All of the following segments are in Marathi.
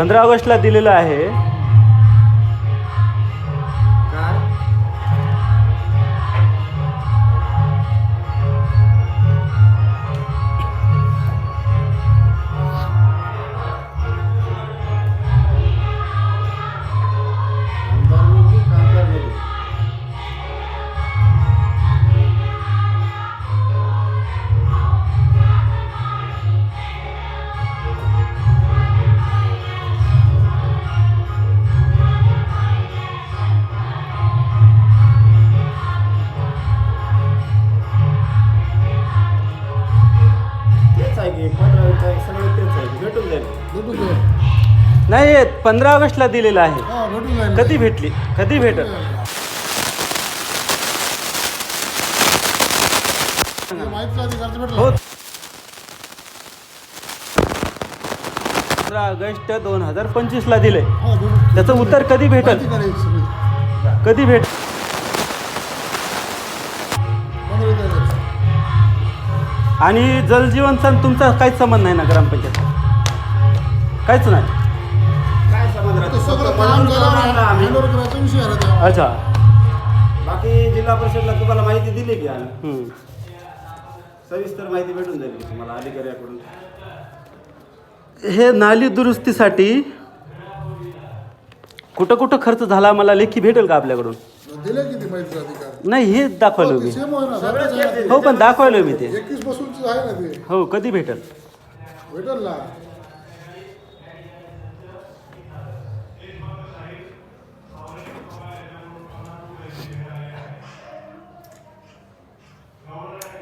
पंधरा ऑगस्टला दिलेलं आहे. नाही पंधरा ऑगस्टला दिलेलं आहे. हा भेटून जाईल. कधी भेटली? कधी भेटल? हे माहितीचा अधिकारचं भेटलं. हो. पंधरा ऑगस्ट दोन हजार पंचवीसला दिले हा, भेटून- त्याचं उत्तर कधी भेटल? माहिती करायची सगळी. कधी भेट पंधरा. आणि जलजीवनचा तुमचा काहीच संबंध नाही ना ग्रामपंचायत काहीच नाही? हँडओव्हर करायचा विषय तेव्हा. अच्छा. बाकी जिल्हा परिषदला तुम्हाला माहिती दिली की आम्ही हम्म. सविस्तर माहिती भेटून जाईल की तुम्हाला अधिकाऱ्याकडून. हे नाली दुरुस्तीसाठी कुठं कुठं खर्च झाला मला लेखी भेटेल का आपल्याकडून? दिले किती माहितीचा अधिकार? नाही हे मी. सेम ना. सारखंच आहे. ना हो पण दाखवलं मी ते. ते. एकवीस पासूनच आहे ना ते. हो कधी भेटेल? भेटेल ना.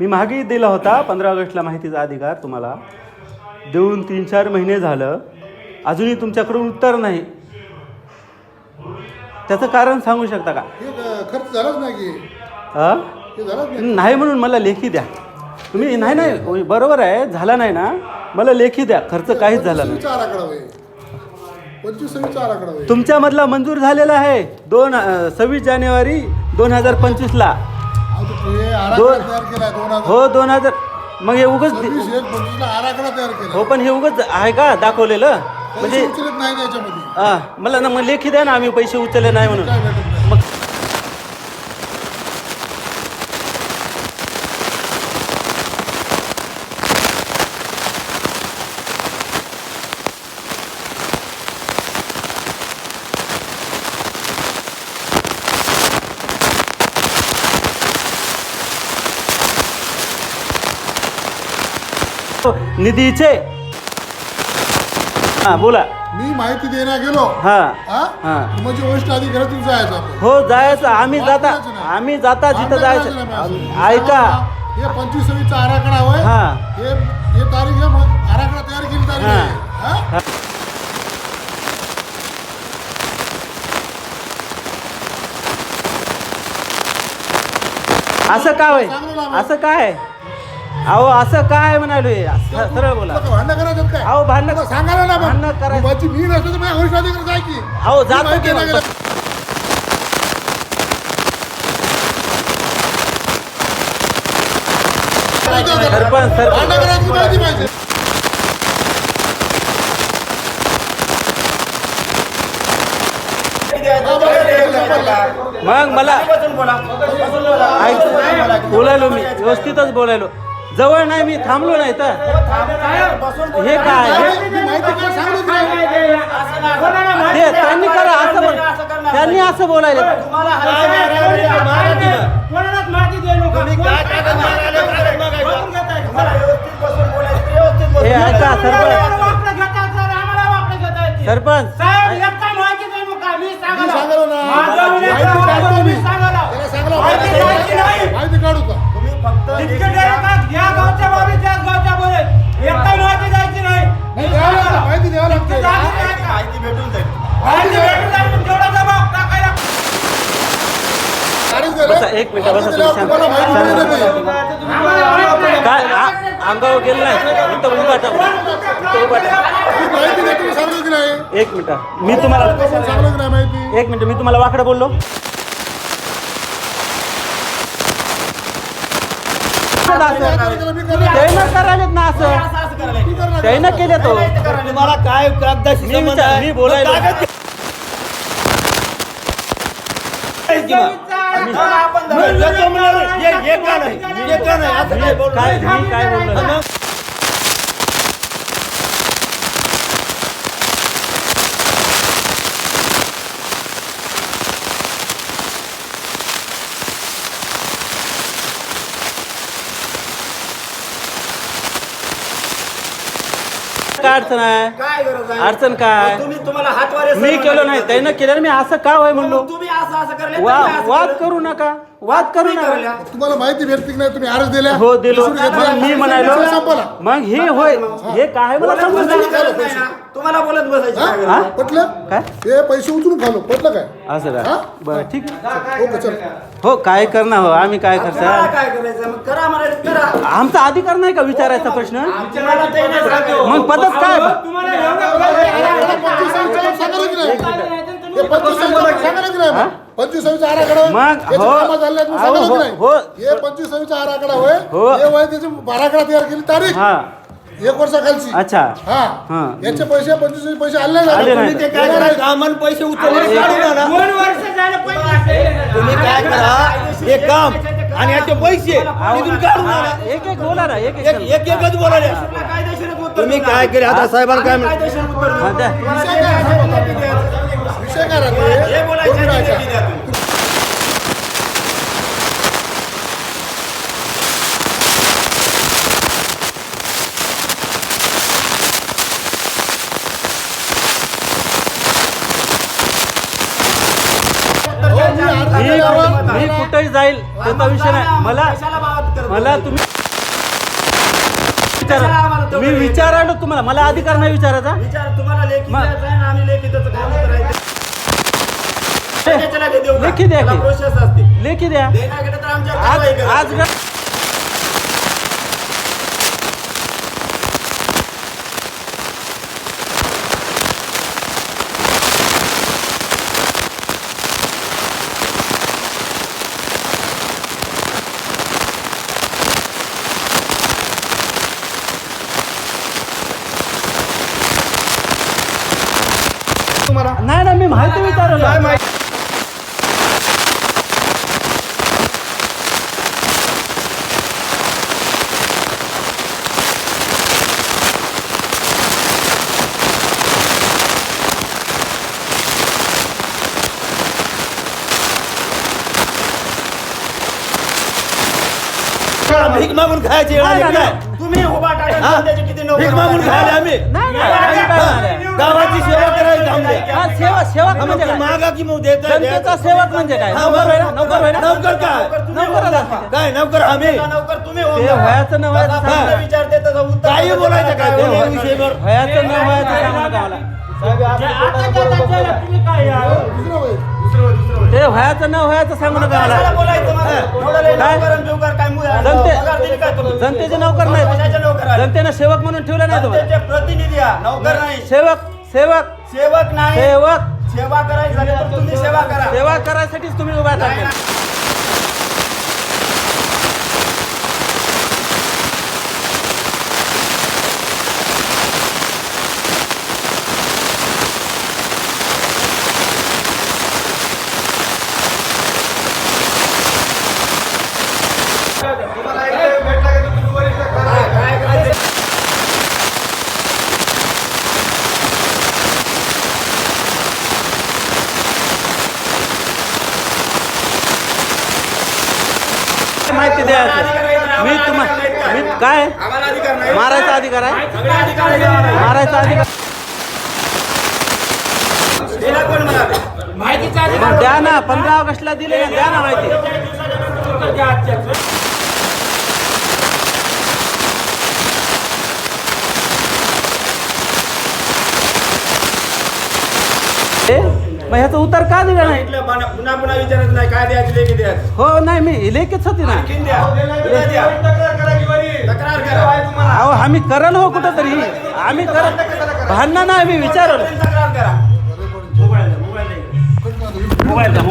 मी मागेही दिला होता पंधरा ऑगस्टला माहितीचा अधिकार तुम्हाला. देऊन तीन चार महिने झालं. अजूनही तुमच्याकडून उत्तर नाही. त्याचं कारण सांगू शकता का? खर्च झालाच नाही? हे नाही? म्हणून मला लेखी द्या. तुम्ही नाही नाही बरोबर आहे झाला नाही ना? मला लेखी द्या. खर्च काहीच झाला नाही. तुमच्यामधला मंजूर झालेला आहे. दोन सव्वीस जानेवारी दोन हजार पंचवीसला. दोन- तयार केलाय दोन हजार हो दोन हजार. मग हे उगच सव्वीस एक पंचवीसला आराखडा तयार केला हो पण हे उगच आहे का दाखवलेलं? म्हणजे पैसे उचलत नाही त्याच्यामध्ये. हा, मला ना मग लेखी द्या ना आम्ही पैसे उचलले नाही म्हणून. काय भेटत? निधीचे हा बोला मी माहिती देण्या गेलो हा हा हा. म्हणजे वरिष्ठ अधिकाऱ्यातून जायचं आपण हो जायचं आम्ही जाता. आम्ही जाता जिथं जायचं माझं. ऐका हे पंचवीस सव्वीसचा आराखडा होय हा. हे हे तारीख आहे मग आराखडा तयार केली तारीख हा. आहे. हा? असं काय होय. असं काय अहो असं काय म्हणालोय स- सरळ बोला. भांडणं करायचं काय? अहो, भांडणं- सांगायला ना भांडणं करायचं. माझी मी नसतो तर माझ्या की? अहो जातो की. सरपंच सरपंच. मग मला बोलायलो मी. व्यवस्थितच बोलायलो. जवळ नाही मी थांबलो नाही तर हे काय हे- त्यांनी करा असं बोल त्यांनी असं बोलायला हे ऐका सरपंच सरपंच. माहिती काढू का एक मिनिट, बसा, तुम्ही. काय आ- अंगावर गेलं नाही. इथं उभा टाक उभा टाक एक मिनिट. मी तुम्हाला एक मिनिट मी तुम्हाला वाकडं बोललो. तारीखेला मी करणार. ते न करायलेत ना असं. त्यानं केले तो तुम्हाला काय कागदाशी मी संबंध विचार- आहे? मी बोलायलो. आपण हे हे हे काय बोललो अडचण आहे काय गरज आहे अडचण काय? मग तुम्ही तुम्हाला हातवारे मी केलं नाही त्यानं केलं मी असं का होय म्हणलो मग तुम्ही असं असं करले वा तुम्ही असं वाद केलं. करू नका वाद करू तुम्ही करल्या. नका तुम्हाला माहिती भेटते की नाही तुम्ही अर्ज दिल्या हो दिलो. मग मी म्हणालो संपला मग हे होय हे काय मला समजून नाही ना. तुम्हाला बोलत बसायची हा? पटलं? काय? ते पैसे उचलून खालो. पटलं काय? असं हा? का बरं ठीक. आहे. ओके चल. हो काय करणार हो? आम्ही काय करता काय करायचं? मग करा म्हणायचं करा. आमचा अधिकार नाही का विचारायचा प्रश्न? तुम्हाला ते नाही. मग पद्धत काय? पंचवीस हे आराखडा. होय. मग, याची हो. कामं झाली आहेत, मग अहो, सांगायला की हो, नाही? हो. हे पंचवीस सव्वीसचा आराखडा होय. हो. हे वय त्याची आराखडा तयार केली तारीख. हा. एक वर्षाखालची अच्छा हा हा. याचे पैसे पंचवीस पैसे आले नाही आले झाले. नाही. तुम्ही ते काय करा आम्हाला पैसे उचलून काढून आणा. तुम्ही काय करा हे काम आणि याचे पैसे तिथून काढून आणा एक एक बोला ना एक एक एक एक एकच बोला रे. कायदेशीर उत्तर तुम्ही. काय केले आता साहेबांना काय आम्ही म्हण- कायदेशीर उत्तर देऊ. हा, द्या. विषय काय आहे? विषय काय राहते? हे बोलायचं कोण आहे, राहायचं? ते द्या तुम्ही. उत्तर हो, मी द्यायचं आहे. अर्ज मी कुठेही जाईल त्याचा विषय नाही. मला? मला तुम्ही विचारा. मी तुम्हाला. मला अधिकार नाही विचारायचा. विचार तुम्हाला लेखी मग- द्यायचं आहे ना आम्ही लेखी त्याचं काम करायचं द्या त्याला की. प्रोसेस असते. लेखी द्या. तर आमच्या आज कारवाई. आज ग- नाही ना मी माहिती विचारलं. भीक मागून खायचे येणार नाही, नाही नाही, काय? तुम्ही उभा टाका हा? त्याचे किती नोकर भीक मागून होतात? खायला आम्ही नाही नाही आम्ही काय म्हणणार? गावाची सेवा करायला थांबले हा, सेवा सेवक म्हणजे काय मागा की मग देत जनतेचा सेवक म्हणजे काय नोकर होय ना नोकर होय ना नोकर काय नोकर असते. काय नोकर आम्ही नोकर तुम्ही हो ते ना. व्हायचं न त्याचा सांगा. प्रश्न विचारते त्याचं उत्तर काही बोलायचं काय काय कोणी? विषयवर व्हायचं न व्हायचं सांगू नका मला दुसरं वय. ते व्हायचं न व्हायचं सांगू नका मला? जनतेचे नोकर नाही? जनतेनं सेवक म्हणून ठेवलं नाही तुम्हाला. प्रतिनिधी नोकर नाही. सेवक सेवक. सेवक नाही. सेवक. सेवा करायची सेवा करा. सेवा करायसाठीच तुम्ही उभा राहता नाही. काय करायचं? माहिती मी काय मारायचा अधिकार आहे. मारायचा अधिकार? मग द्या ना पंधरा ऑगस्टला दिले द्या ना माहिती मग ह्याचं उत्तर का दिलं नाही? सांगितलं, पुन्हा पुन्हा पुन्हा विचारायचं नाही काय द्यायचं लेखी द्यायचं हो नाही मी लेखीच होती ना. आणखीन द्या उद्या द्या. तक्रार करा अहो आम्ही करल हो कुठं तरी आम्ही करत भांडणं नाही मी विचारलं. तक्रार करा. कट करा.